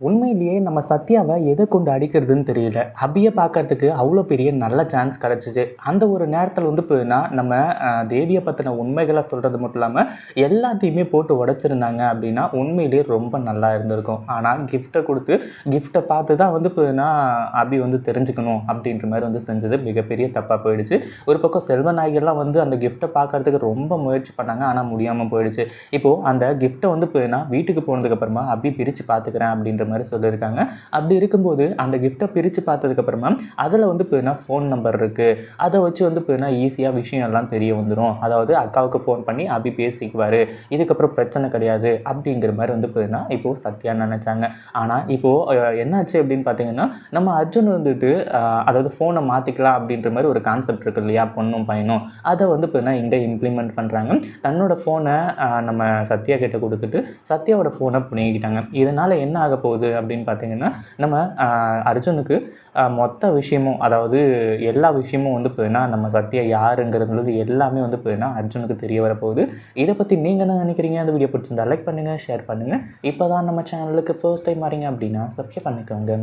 உண்மையிலேயே நம்ம சத்யாவை எதை கொண்டு அடிக்கிறதுன்னு தெரியல. அபியை பார்க்கறதுக்கு அவ்வளோ பெரிய நல்ல சான்ஸ் கிடச்சிச்சு. அந்த ஒரு நேரத்தில் வந்து போயின்னா நம்ம தேவியை பற்றின உண்மைகளை சொல்கிறது மட்டும் இல்லாமல் எல்லாத்தையுமே போட்டு உடைச்சிருந்தாங்க அப்படின்னா உண்மையிலேயே ரொம்ப நல்லா இருந்திருக்கும். ஆனால் கிஃப்ட்டை கொடுத்து கிஃப்ட்டை பார்த்து தான் வந்து போயின்னா அபி வந்து தெரிஞ்சுக்கணும் அப்படின்ற மாதிரி வந்து செஞ்சது மிகப்பெரிய தப்பாக போயிடுச்சு. ஒரு பக்கம் செல்வநாயகர்லாம் வந்து அந்த கிஃப்ட்டை பார்க்கறதுக்கு ரொம்ப முயற்சி பண்ணாங்க ஆனால் முடியாமல் போயிடுச்சு. இப்போது அந்த கிஃப்ட்டை வந்து போயின்னா வீட்டுக்கு போனதுக்கப்புறமா அபி பிரித்து பார்த்துக்கிறேன் அப்படின்ற மாதிரி சொல்லியிருக்காங்க. அப்படி இருக்கும்போது அந்த கிஃப்ட்டை பிரித்து பார்த்ததுக்கப்புறமா அதில் வந்து போயின்னா ஃபோன் நம்பர் இருக்குது அதை வச்சு வந்து போயின்னா ஈஸியாக விஷயம் எல்லாம் தெரிய வந்துடும் அதாவது அக்காவுக்கு ஃபோன் பண்ணி அபி பேசிக்குவார். இதுக்கப்புறம் பிரச்சனை கிடையாது அப்படிங்கிற மாதிரி வந்து போயின்னா இப்போது சத்யா நினச்சாங்க. ஆனால் இப்போது என்னாச்சு அப்படின்னு பார்த்தீங்கன்னா நம்ம அர்ஜுன் வந்துட்டு அதாவது ஃபோனை மாற்றிக்கலாம் அப்படின்ற மாதிரி ஒரு கான்செப்ட் இருக்குது இல்லையா? பொண்ணும் பையனும். அதை வந்து பார்த்தீங்கன்னா இங்கே இம்ப்ளிமெண்ட் பண்ணுறாங்க தன்னோட ஃபோனை நம்ம சத்யா கிட்ட கொடுத்துட்டு சத்யாவோட ஃபோனை புனிக்கிட்டாங்க இதனால் என்ன ஆக போகுது அப்படின்னு பார்த்தீங்கன்னா நம்ம அர்ஜுனுக்கு மொத்த விஷயமும் அதாவது எல்லா விஷயமும் வந்து போயின்னா நம்ம சத்யா யாருங்கிறது எல்லாமே வந்து போயின்னா அர்ஜுனுக்கு தெரிய வரப்போகுது இதை பற்றி நீங்கள் என்ன நினைக்கிறீங்க? அந்த வீடியோ பிடிச்சிருந்தா லைக் பண்ணுங்கள் ஷேர் பண்ணுங்கள் இப்போ தான் நம்ம சேனலுக்கு ஃபர்ஸ்ட் டைம் வரீங்க அப்படின்னா சப்ஸ்கிரைப் பண்ணிக்கோங்க.